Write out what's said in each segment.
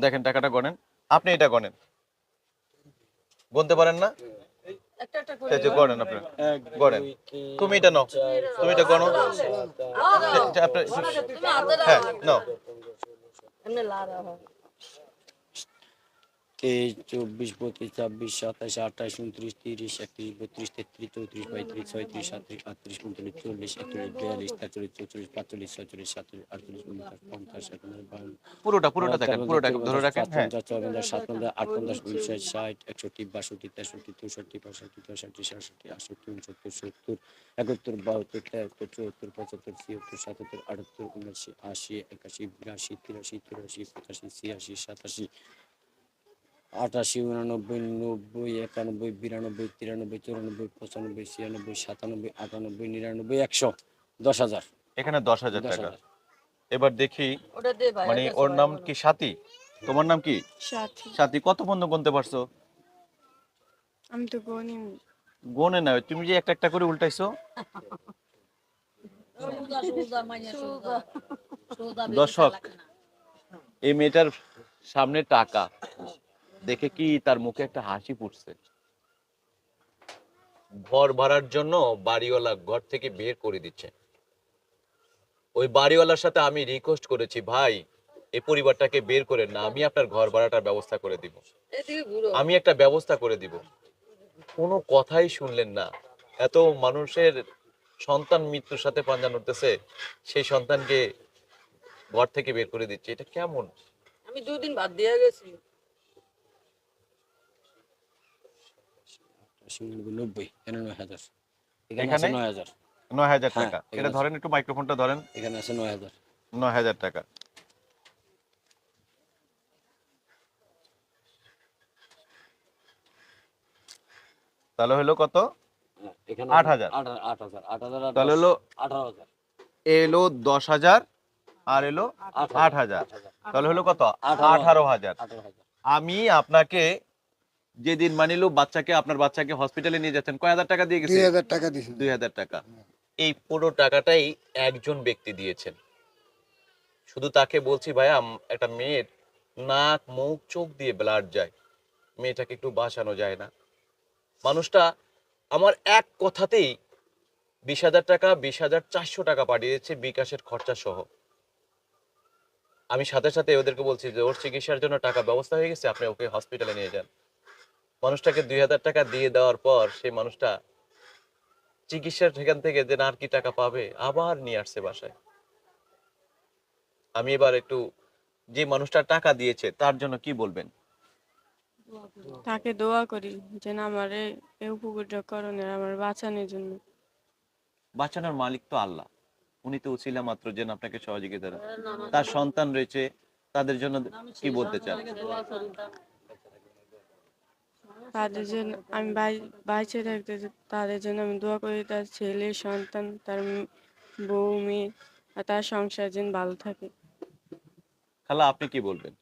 দেখেন টাকাটা গনেন আপনি এটা গনেন গুনতে পারেন না? একটা একটা করে এই যে গণেন আপনি। গণেন। তুমি এটা নাও। তুমি এটা গণো। আপনার- হ্যাঁ নাও। লাড়া হয় তেইশ চব্বিশ পঁচিশ ছাব্বিশ সাতাশ আঠাশ উনত্রিশ তিরিশ একত্রিশ বত্রিশ তেত্রিশ চৌত্রিশ পঁয়ত্রিশ ছয়ত্রিশ সাতত্রিশ আটত্রিশ উনত্রিশ চল্লিশ একচল্লিশ বিয়াল্লিশ তেতাল্লিশ চৌচল্লিশ পাঁচচল্লিশ ছয়চল্লিশ সাতচল্লিশ আটচল্লিশ উনপঞ্চাশ পঞ্চাশ পুরোটা পুরোটা দেখেন পুরোটা ধরে রাখেন হ্যাঁ। পঞ্চাশ উনষাট ষাট একষট্টি বাষট্টি তেষট্টি চৌষট্টি পঁয়ষট্টি ছষট্টি সাতষট্টি আটষট্টি উনসত্তর সত্তর একাত্তর বাহাত্তর তেহাত্তর চুয়াত্তর পঁচাত্তর ছিয়াত্তর সাতাত্তর আটাত্তর উনআশি আশি একাশি বিরাশি তিরাশি চুরাশি পঁচাশি ছিয়াশি সাতাশি আটাশি উননব্বই নব্বই একানব্বই বিরানব্বই তিরানব্বই চুরানব্বই পঁচানব্বই ছিয়ানব্বই সাতানব্বই আটানব্বই নিরানব্বই একশো দশ হাজার। এখানে দশ হাজার টাকা। এবার দেখি মানে ওর নাম কি? সাথী। তোমার নাম কি? সাথী। সাথী কত বন্ধু গুনতে পারছ? আমি তো গনি। গোনে না তুমি যে একটা একটা করে উল্টাইছো। দর্শক এই মেয়েটার সামনে টাকা। দেখে কি তার মুখে একটা হাসি ফুটছে? ঘর ভাড়ার জন্য বাড়িওয়ালা ঘর থেকে বের করে দিচ্ছে। ওই বাড়িওয়ালার সাথে আমি রিকোয়েস্ট করেছি ভাই এই পরিবারটাকে বের করে না আমি আপনার ঘর ভাড়াটার ব্যবস্থা করে দিব। আমি একটা ব্যবস্থা করে দিব। কোনো কথাই শুনলেন না। এত মানুষের সন্তান মৃত্যুর সাথে পাঞ্জা নড়তেছে সেই সন্তানকে ঘর থেকে বের করে দিচ্ছে। এটা কেমন? আমি দুদিন বাদ দিয়ে গেছি। আশি উননব্বই নব্বই হাজার। এখানে এখানে? আছে নয় হাজার। নয় হাজার টাকা। এটা ধরেন একটু মাইক্রোফোনটা ধরেন। এখানে আছে নয় হাজার। নয় হাজার টাকা। তাহলে হলো কত? হ্যাঁ, আট হাজার। তাহলে হলো এলো দশ হাজার আর এলো আট হাজার। তাহলে হলো কত? আঠারো হাজার। আমি আপনাকে যেদিন মানিলো বাচ্চাকে আপনার বাচ্চাকে হসপিটালে নিয়ে যাচ্ছেন কয় হাজার টাকা দিয়ে গেছে? দুই হাজার টাকা দিয়েছেন। দুই হাজার টাকা। এই পুরো টাকাটাই একজন ব্যক্তি দিয়েছেন। শুধু তাকে বলছি ভাইয়া একটা মেয়ের নাক মুখ চোখ দিয়ে ব্লাড যায়। মেয়েটাকে একটু বাঁচানো যায় না। মানুষটা আমার এক কথাতেই বিশ হাজার টাকা বিশ হাজার চারশো টাকা পাঠিয়েছে বিকাশের খরচা সহ। আমি সাথে সাথে ওদেরকে বলছি যে ওর চিকিৎসার জন্য টাকা ব্যবস্থা হয়ে গেছে আপনি ওকে হসপিটালে নিয়ে যান। মানুষটাকে দুই হাজার টাকা দিয়ে দেওয়ার পর সেই মানুষটা চিকিৎসার সেখান থেকে যে আর কি টাকা পাবে আবার নিয়ে আসছে বাসায়। আমি এবার একটু যে মানুষটা টাকা দিয়েছে তার জন্য কি বলবেন? তাকে দোয়া করি যেন আমার এই উপকারটা করণের আমার বাঁচানোর জন্য। বাঁচানোর মালিক তো আল্লাহ। উনি তো উছিলা মাত্র যেন আপনাকে সহযোগিতা তার সন্তান রয়েছে তাদের জন্য কি বলতে চান? তাদের জন্য আমি বাই- বাইচে থাকতে যে- তাদের জন্য আমি দোয়া করি তার ছেলে সন্তান তার বউ মেয়ে আর তার সংসার যেন ভালো থাকে। খালা আপনি কি বলবেন?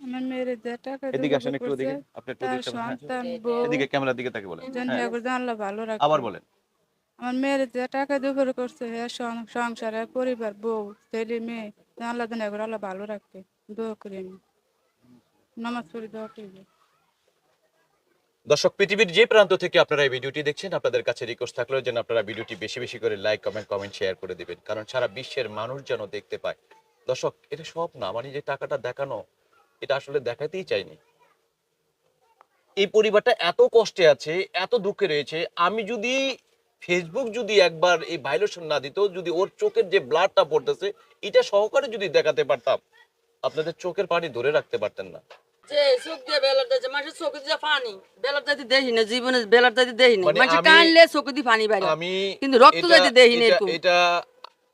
আমার মেয়ের যে টাকা এদিকে আসেন একটু করছে, আপনি একটু তার হ্যাঁ। সন্তান বউ। এদিকে ক্যামেরার দিকে তাকে বলেন। যেন হ্যাঁ, ঠাকুর যেন আল্লাহ ভালো রাখে আবার বলেন। আমার মেয়ের যে টাকা দুপুর করছে হে সংসার পরিবার বউ ছেলে মেয়ে আল্লাহ যেন এগুলো আল্লাহ ভালো রাখে। দোয়া করি আমি। নামাজ পড়ি দোয়া করি। দর্শক, পৃথিবীর যে প্রান্ত থেকে আপনারা এই ভিডিওটি দেখছেন, আপনাদের কাছে রিকোয়েস্ট থাকল যেন আপনারা ভিডিওটি বেশি বেশি করে লাইক কমেন্ট কমেন্ট শেয়ার করে দিবেন। কারণ সারা বিশ্বের মানুষ যেন দেখতে পায়। দর্শক, এটা সব না মানে যে টাকাটা দেখানো, এটা আসলে দেখাতেই চাইনি। এই পরিবারটা এত কষ্টে আছে, এত দুঃখে রয়েছে। আমি যদি ফেসবুক যদি একবার এই ভাইলেশন না দিত, যদি ওর চোখের যে ব্লাডটা পড়তেছে, এটা সহকারে যদি দেখাতে পারতাম, আপনাদের চোখের পানি ধরে রাখতে পারতেন না। মানে মানুষ আমি- কানলে চোখে দিয়ে পানি বাইরে। আমি কিন্তু রক্ত এটা- যাইতে দেখি না এটা- এরকম। এটা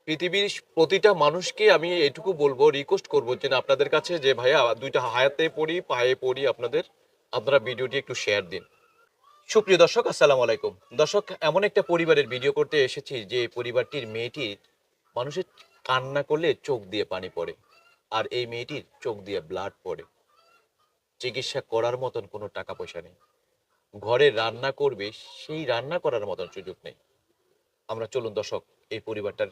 পৃথিবীর প্রতিটা মানুষকে আমি এটুকু বলব রিকোয়েস্ট করব যে আপনাদের কাছে যে ভাইয়া দুইটা হায়াতে পড়ি পায়ে পড়ি আপনাদের আপনারা ভিডিওটি একটু শেয়ার দিন। সুপ্রিয় দর্শক আসসালামু আলাইকুম। দর্শক এমন একটা পরিবারের ভিডিও করতে এসেছি যে পরিবারটির মেয়েটির মানুষের কান্না করলে চোখ দিয়ে পানি পড়ে আর এই মেয়েটির চোখ দিয়ে ব্লাড পড়ে। চিকিৎসা করার মতন কোনো টাকা পয়সা নেই। ঘরে রান্না করবে, সেই রান্না করার মতন সুযোগ নেই। আমরা চলুন দর্শক, এই পরিবারটার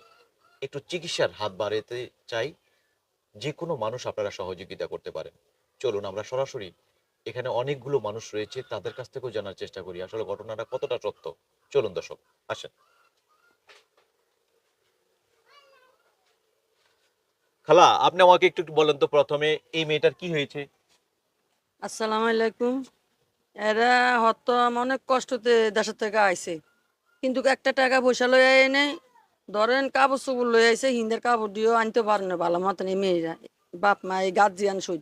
একটু চিকিৎসার হাত বাড়াতে চাই। যে কোনো মানুষ আপনারা সহযোগিতা করতে পারেন। চলুন, আমরা সরাসরি এখানে অনেকগুলো মানুষ রয়েছে, তাদের কাছ থেকেও জানার চেষ্টা করি। আসলে ঘটনাটা কতটা সত্য? চলুন দর্শক, আসেন। খালা, আপনি আমাকে একটু একটু বলেন তো প্রথমে, এই মেয়েটার কি হয়েছে? আসসালামু আলাইকুম। এরা হয়তো অনেক কষ্টতে দেশের থেকে আইছে। কিন্তু একটা টাকা পয়সা লই এনে ধরেন কাপড় চোপড় লই আইছে, হিন্দের কাপড় দিয়েও আনতে পারে না ভালো মতন এই মেয়েরা, বাপ মা, এই গার্জিয়ান সই।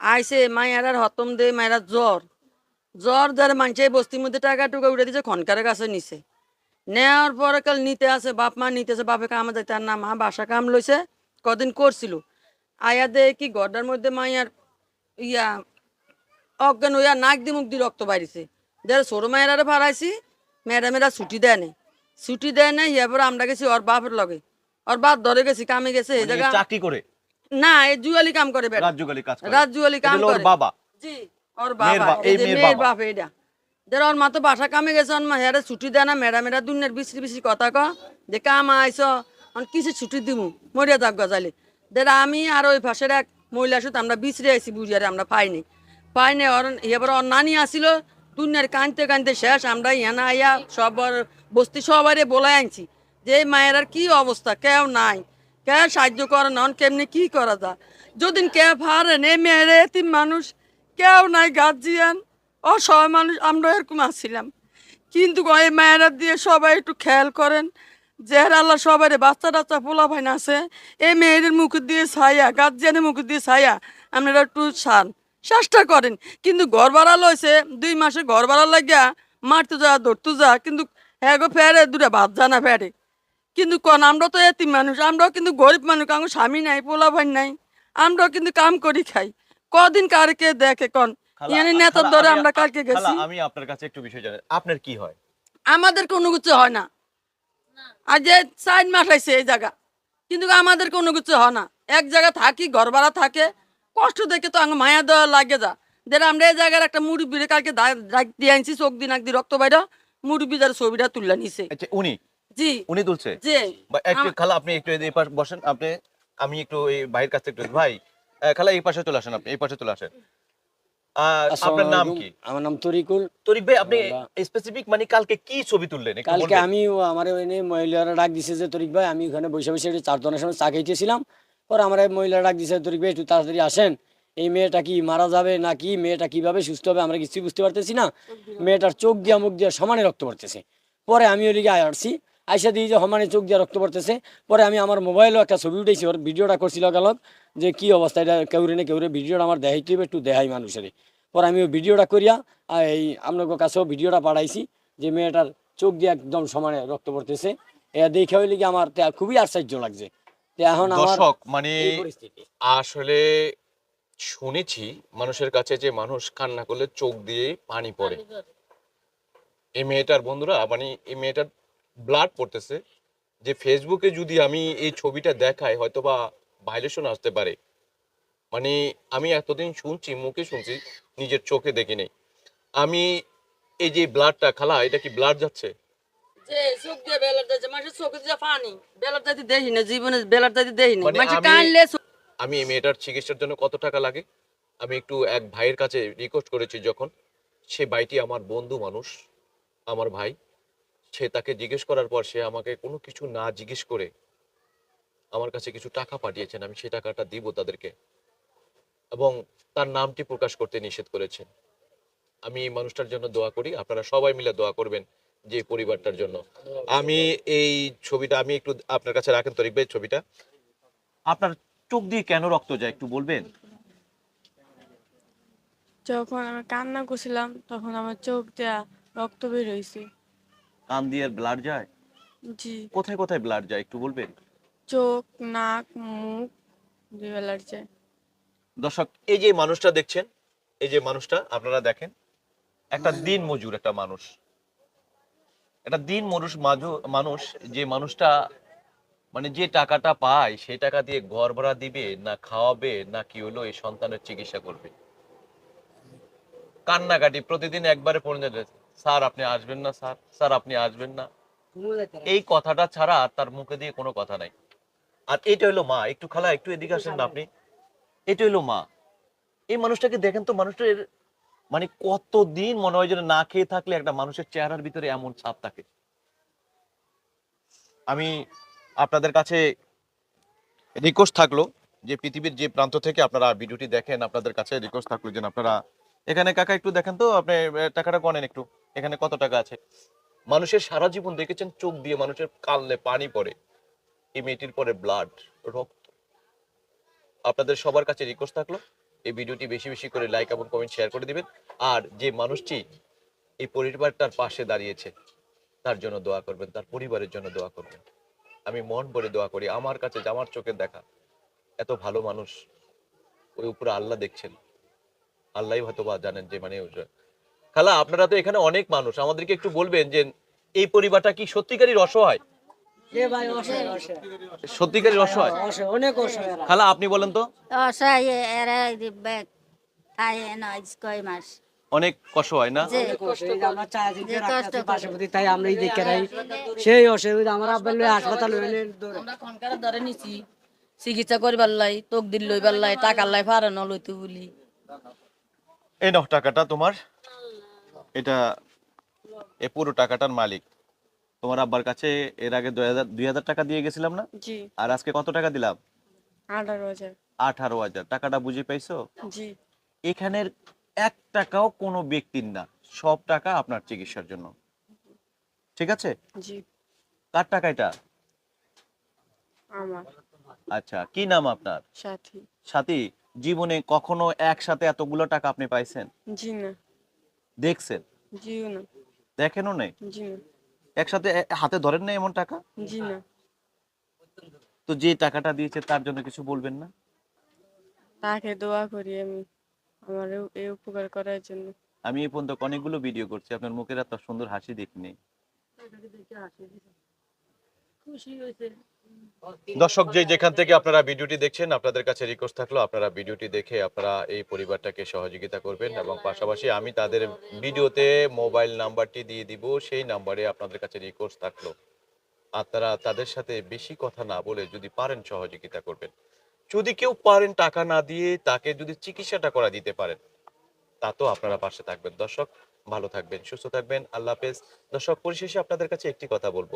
আইছে মায়েরার হতম দে মায়েরা জ্বর। জ্বর ধরে মানুষে বস্তির মধ্যে টাকা টুকা উঠে দিছে খনকারের কাছে নিছে। নেওয়ার পরে কাল নিতে আসে বাপ মা নিতেছে বাপে কামে যাইতে আর না, মা বাসা কাম লইছে, কদিন করছিল। আয়া দে কি গড্ডার মধ্যে মাইয়ার ইয়া অজ্ঞান হইয়া নাক দি মুখ দি রক্ত বাইরেছে। যারা ছোট মেয়েরা ফারাইছি ম্যাডামেরা ছুটি দেয় না ছুটি দেয় না ইয়া পরে আমরা গেছি ওর বাপের লগে। ওর বাপ ধরে গেছি কামে গেছে এই মানে জায়গা চাকরি করে? না এই জুয়ালি কাম করে বেটা। রাজ্যগালী কাজ করে। রাত জুয়ালি কাম করে। বাবা। জি ওর বাবা এই মেয়ের বাপ এটা যারা ওর মা তো বাসা কামে গেছে ওর মা হেরে ছুটি দেয় না ম্যাডামেরা দুনিয়ার বিশ্রি বিশ্রি কথা ক যে কাম আইস অন কিছু ছুটি দিমু? মরিয়া যাক গজালে। যারা আমি আর ওই পাশের এক মহিলা সুত আমরা বিশ্রি আইছি বুঝিয়ারে আমরা পাইনি। পাইনি এবার ওর নানি আসিল, দুনিয়ার কানতে কানতে শেষ আমরা ইয়ানা আইয়া সব ওর বস্তি সবারে বলে আনছি। যে মায়ের আর কি অবস্থা, কেউ নাই। কে সাহায্য করে নন কেমনি কি করা যায়? যদিন কে পারেন এই মেয়ের, এতিম মানুষ, কেউ নাই গার্জিয়ান ও অসহায় মানুষ আমরা এরকম আসছিলাম কিন্তু এই মায়েরা দিয়ে সবাই একটু খেয়াল করেন জেহের আল্লাহ সবাই বাচ্চা টাচ্চা পোলা ভাই আছে, এই মেয়েদের মুখ দিয়ে ছায়া, গার্জিয়ানের মুখ দিয়ে ছায়া, আপনারা একটু সান। চেষ্টা করেন। কিন্তু ঘর ভাড়া লইছে দুই মাসে ঘর ভাড়া লাগিয়া মারতে যা ধরতে যা কিন্তু হ্যাঁ গো ফেরে দূরে ভাত জানা ফেরে। কিন্তু কোন আমরা তো এতিম মানুষ আমরাও কিন্তু গরিব মানুষ আমার স্বামী নাই পোলা ভাই নাই আমরাও কিন্তু কাম করি খাই। কদিন কারকে দেখে কোন? ইয়ানি নেতার ধরে আমরা কালকে গেছি? আমি আপনার কাছে একটু বিষয় জানি আপনার কি হয়? আমাদের কোনো কিছু হয় না। যে চার মাস আইছে এই জায়গা কিন্তু আমাদের কোনো কিছু হয় না। এক জায়গা থাকি ঘর ভাড়া থাকে কষ্ট দেখে তো আমার মায়া দেওয়া লাগে যা। যেটা আমরা এই জায়গার একটা মুরব্বীরে কালকে ডাক দিয়ে আনছি চোখ দিন এক দিন রক্ত বাইরা। মুরব্বী যার ছবিটা তুললা নিছে। আচ্ছা উনি? জি। উনি তুলছে? বা একটু খালা আপনি একটু এই পাশে বসেন। আপনি আমি একটু এই ভাইয়ের কাছে একটু ভাই খালা এই পাশে চলে আসেন আপনি এই পাশে চলে আসেন। আপনার নাম কি? আমার নাম তরিকুল। তরিক ভাই আপনি স্পেসিফিক মানে কালকে কি ছবি তুললেন? কালকে আমি আমার মহিলারা ডাক দিছে যে তরিক ভাই আমি ওখানে বসে বসে একটু চারজনের সময় চা খাইতেছিলাম। পরে আমার এই মহিলারা ডাক দিছে ভাই একটু তাড়াতাড়ি আসেন। এই মেয়েটা কি মারা যাবে না কি মেয়েটা কীভাবে সুস্থ হবে? আমরা কিছুই বুঝতে পারতেছি না। মেয়েটার চোখ দিয়া মুখ দিয়া সমানে রক্ত পড়তেছে। পরে আমি ওই লিগে আসছি আইসা দিয়ে যে সমানে চোখ দিয়া রক্ত পড়তেছে। পরে আমি আমার মোবাইলও একটা ছবি উঠেছি ওর ভিডিওটা করছিল গেলক যে কি অবস্থা এটা কেউরে না কেউরে ভিডিওটা আমার দেখাইতে হবে একটু দেখাই মানুষের। পরে আমি ওই ভিডিওটা করিয়া আর এই আপনার কাছেও ভিডিওটা পাঠাইছি যে মেয়েটার চোখ দিয়ে একদম সমানে রক্ত পড়তেছে। এ দেখে হইলে কি আমার খুবই আশ্চর্য লাগছে। এখন দর্শক মানে আসলে শুনেছি মানুষের কাছে যে মানুষ কান্না করলে চোখ দিয়ে পানি পড়ে। এই মেয়েটার বন্ধুরা মানে এই মেয়েটার ব্লাড পড়তেছে যে ফেসবুকে যদি আমি এই ছবিটা দেখাই হয়তো বা ভাইলেশন আসতে পারে। মানে আমি এতদিন শুনছি মুখে শুনছি নিজের চোখে দেখি নেই। আমি এই যে ব্লাডটা খালা এটা কি ব্লাড যাচ্ছে? চোখ দিয়ে বেলার যাচ্ছে মানুষের চোখে দিয়ে পানি বেলার যাতে দেখি না জীবনে বেলার যাতে দেখি না। মানে আমি- কানলে আমি এই মেয়েটার চিকিৎসার জন্য কত টাকা লাগে? আমি একটু এক ভাইয়ের কাছে রিকোয়েস্ট করেছি যখন সে ভাইটি আমার বন্ধু মানুষ আমার ভাই। সে তাকে জিজ্ঞেস করার পর সে আমাকে কোনো কিছু না জিজ্ঞেস করে আমার কাছে কিছু টাকা পাঠিয়েছেন আমি সেই টাকাটা দিব তাদেরকে। এবং তার নামটি প্রকাশ করতে নিষেধ করেছেন। আমি এই মানুষটার জন্য দোয়া করি আপনারা সবাই মিলে দোয়া করবেন। যে পরিবারটার জন্য। আমি এই ছবিটা আমি একটু আপনার কাছে রাখেন তরিক ভাই ছবিটা। আপনার চোখ দিয়ে কেন রক্ত যায় একটু বলবেন? যখন আমি কান্না করছিলাম তখন আমার চোখ দেয়া রক্ত বের হয়েছে কান দিয়ে ব্লাড যায়? জি। কোথায় কোথায় ব্লাড যায় একটু বলবেন? চোখ নাক মুখ দুবেলার যায়। দর্শক এই যে মানুষটা দেখছেন এই যে মানুষটা আপনারা দেখেন একটা দিন মজুর একটা মানুষ। একটা দিন মনুষ মানুষ যে মানুষটা মানে যে টাকাটা পায়, সেই টাকা দিয়ে ঘর ভাড়া দিবে, না খাওয়াবে, না কি হলো, এই সন্তানের চিকিৎসা করবে। কান্নাকাটি, প্রতিদিন একবারে যাবে স্যার, আপনি আসবেন না, স্যার। স্যার, আপনি আসবেন না। এই কথাটা ছাড়া তার মুখে দিয়ে কোনো কথা নাই। আর এটা হলো মা, একটু খালা, একটু এদিকে আসেন না আপনি। এটা হলো মা। এই মানুষটাকে দেখেন তো, মানুষটার মানে কতদিন মনে হয় যেন না খেয়ে থাকলে একটা মানুষের চেহারার ভিতরে এমন ছাপ থাকে? আমি আপনাদের কাছে রিকোয়েস্ট থাকল যে পৃথিবীর যে প্রান্ত থেকে আপনারা ভিডিওটি দেখেন, আপনাদের কাছে রিকোয়েস্ট থাকল যে আপনারা এখানে কাকা একটু দেখেন তো, আপনি টাকাটা গণেন একটু, এখানে কত টাকা আছে? মানুষের সারা জীবন দেখেছেন চোখ দিয়ে মানুষের কালনে পানি পড়ে, এই মেয়েটির পরে ব্লাড রক্ত। আপনাদের সবার কাছে রিকোয়েস্ট থাকল এই ভিডিওটি বেশি বেশি করে লাইক এবং কমেন্ট শেয়ার করে দিবেন। আর যে মানুষটি এই পরিবারটার পাশে দাঁড়িয়েছে, তার জন্য দোয়া করবেন, তার পরিবারের জন্য দোয়া করবেন। আমি মন ভরে দোয়া করি, আমার কাছে আমার চোখের দেখা, এত ভালো মানুষ ওই উপরে আল্লাহ দেখছেন। আল্লাহ হয়তো বা জানেন যে মানে খালা, আপনারা তো এখানে অনেক মানুষ, আমাদেরকে একটু বলবেন যে এই পরিবারটা কি সত্যিকারই অসহায় এ ভাই অসহায় অসহায় সত্যিকারই অসহায় অসহায়। অনেক অসহায় এরা। খালা আপনি বলেন তো। অসহায় এরা ব্যাগ তাই নয় কয় মাস। অনেক না? কষ্ট তাই দেখে রাই সেই যে আমার হাসপাতাল ধরে। নিছি। চিকিৎসা করবার লাই তোক দিল লইবার লাই টাকার লাই ফারে ন লইতে বলি। এই নাও টাকাটা তোমার। এটা এ পুরো টাকাটার মালিক। তোমার আব্বার কাছে এর আগে দুই হাজার টাকা দিয়ে গেছিলাম না? জি। আর আজকে কত টাকা দিলাম? আঠারো হাজার। আঠারো হাজার। টাকাটা বুঝে পাইছো? জি। এখানের এক টাকাও কোনো ব্যক্তির না। সব টাকা আপনার চিকিৎসার জন্য। ঠিক আছে? জি। কার টাকা এটা? আমার। আচ্ছা কি নাম আপনার? সাথী। সাথী জীবনে কখনো একসাথে এতগুলো টাকা আপনি পাইছেন? জি না। দেখছেন? জিও না। দেখেনও নেই? জি না। একসাথে হাতে ধরেন না এমন টাকা? জি না। তো যে টাকাটা দিয়েছে তার জন্য কিছু বলবেন না? তাকে দোয়া করি আমি আমার এই- এই উপকার করার জন্য। আমি এই পর্যন্ত অনেকগুলো ভিডিও করছি আপনার মুখের এত সুন্দর হাসি দেখিনি খুশি হয়েছে। দর্শক যে যেখান থেকে আপনারা ভিডিওটি দেখছেন, আপনাদের কাছে রিকোয়েস্ট থাকল, আপনারা ভিডিওটি দেখে আপনারা এই পরিবারটাকে সহযোগিতা করবেন এবং পাশাপাশি আমি তাদের ভিডিওতে মোবাইল নাম্বারটি দিয়ে দিব, সেই নাম্বারে আপনাদের কাছে রিকোয়েস্ট থাকল। আপনারা তাদের সাথে বেশি কথা না বলে যদি পারেন সহযোগিতা করবেন। যদি কেউ পারেন টাকা না দিয়ে তাকে যদি চিকিৎসাটা করা দিতে পারেন, তা তো আপনারা পাশে থাকবেন। দর্শক, ভালো থাকবেন, সুস্থ থাকবেন, আল্লাহ হাফেজ। দর্শক, পরিশেষে আপনাদের কাছে একটি কথা বলব।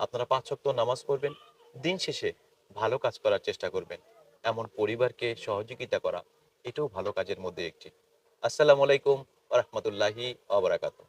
আপনারা পাঁচ ওয়াক্ত নামাজ পড়বেন দিন শেষে ভালো কাজ করার চেষ্টা করবেন। এমন পরিবারকে সহযোগিতা করা, এটাও ভালো কাজের মধ্যে একটি। আসসালামু আলাইকুম রহমতুল্লাহি আবরাকাতুহ